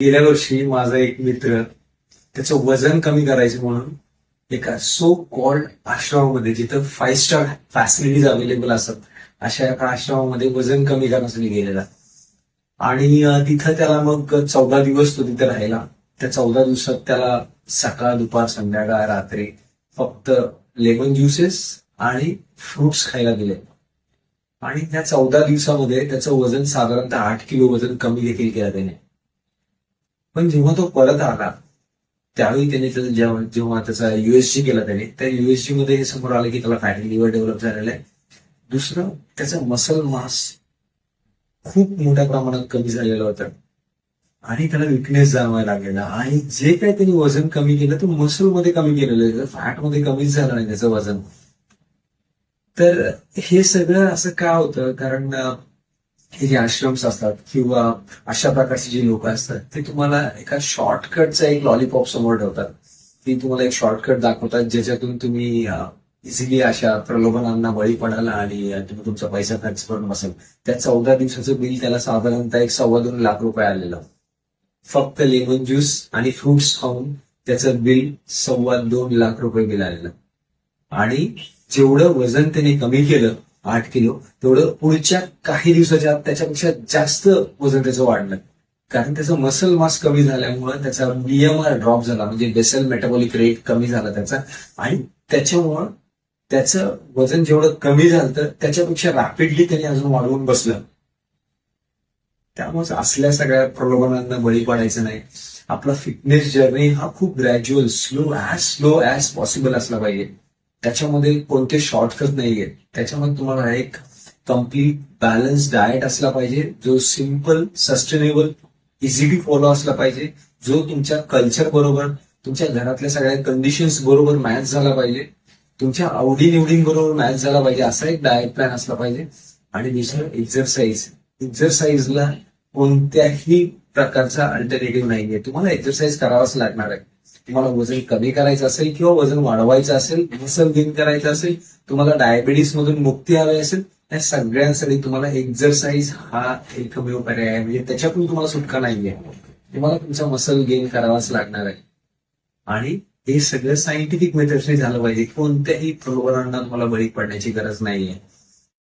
गेल्या वर्षी माझा एक मित्र त्याचं वजन कमी करायचं म्हणून एका सो कॉल्ड आश्रमामध्ये जिथं फाईव्ह स्टार फॅसिलिटीज अवेलेबल असतात अशा एका आश्रमामध्ये वजन कमी करण्यासाठी गेलेला. आणि तिथं त्याला मग चौदा दिवस तो तिथे राहिला. त्या चौदा दिवसात त्याला सकाळ दुपार संध्याकाळ रात्री फक्त लेमन ज्युसेस आणि फ्रुट्स खायला दिले. आणि त्या चौदा दिवसामध्ये त्याचं वजन साधारणतः आठ किलो वजन कमी देखील केलं त्याने. पण जेव्हा तो परत आला त्यावेळी त्याने जेव्हा जेव्हा त्याचा युएससी केला त्याने त्या युएसजी मध्ये हे समोर आलं की त्याला फॅटी लिव्हर डेव्हलप झालेलं आहे. दुसरं त्याचं मसल मास खूप मोठ्या प्रमाणात कमी झालेलं होतं. आणि त्याला विकनेस जाणवायला लागलेला. आणि जे काही त्यांनी वजन कमी केलं ते मसलमध्ये कमी केलेलं आहे. फॅटमध्ये कमीच झालं नाही त्याचं वजन. तर हे सगळं असं का होतं? कारण हे जे आश्रम्स असतात किंवा अशा प्रकारचे जे लोक असतात ते तुम्हाला एका शॉर्टकटचा एक लॉलीपॉप समोर ठेवतात. ती तुम्हाला एक शॉर्टकट दाखवतात ज्याच्यातून तुम्ही इझिली अशा प्रलोभनांना बळी पडाल आणि तुम्ही तुमचा पैसा खर्च करून बसेल. त्या चौदा दिवसाचं बिल त्याला साधारणतः एक सव्वा दोन लाख रुपये आलेलं. फक्त लेमन ज्यूस आणि फ्रुट्स खाऊन त्याचं बिल सव्वा दोन लाख रुपये बिल आलेलं. आणि जेवढं वजन त्याने कमी केलं आठ किलो. तेवढं पुढच्या काही दिवसाच्या त्याच्यापेक्षा जास्त वजन त्याचं वाढलं. कारण त्याचं मसल मास कमी झाल्यामुळे त्याचा बीएमआर ड्रॉप झाला. म्हणजे बेसल मेटाबॉलिक रेट कमी झाला त्याचा. आणि त्याच्यामुळं त्याचं वजन जेवढं कमी झालं तर त्याच्यापेक्षा रॅपिडली त्याने अजून वाढवून बसलं. त्यामुळे असल्या सगळ्या प्रलोभनांना बळी पडायचं नाही. आपला फिटनेस जर्नी हा खूप gradual slow as slow as possible असला पाहिजे. त्याच्यामध्ये कोणते शॉर्टकट नाहीये. त्याच्यामध्ये तुम्हाला एक कंप्लीट बॅलन्स डाएट असला पाहिजे जो सिंपल सस्टेनेबल इझिली फॉलो असला पाहिजे जो तुमच्या कल्चर बरोबर तुमच्या घरातल्या सगळ्या कंडिशन्स बरोबर मॅच झाला पाहिजे तुमच्या आवडीनिवडींबरोबर मॅच झाला पाहिजे असा एक डाएट प्लॅन असला पाहिजे. आणि दुसरं एक्झरसाईज एक्झरसाइजला कोणत्याही प्रकारचा अल्टरनेटिव्ह नाहीये. तुम्हाला एक्झरसाइज करावाच लागणार आहे. तुम्हाला वजन कमी करायचं असेल किंवा वजन वाढवायचं असेल मसल गेन करायचं असेल तुम्हाला डायबिटीस मधून मुक्ती हवी असेल या सगळ्यांसाठी तुम्हाला एक्झरसाइज हा एकमेव पर्याय आहे. म्हणजे त्याच्यातून तुम्हाला सुटका नाहीये. तुम्हाला तुमचा मसल गेन करावाच लागणार आहे. आणि हे सगळं सायंटिफिक मेथड्सने झालं पाहिजे. कोणत्याही प्रलोभनांना तुम्हाला बळी पडण्याची गरज नाहीये.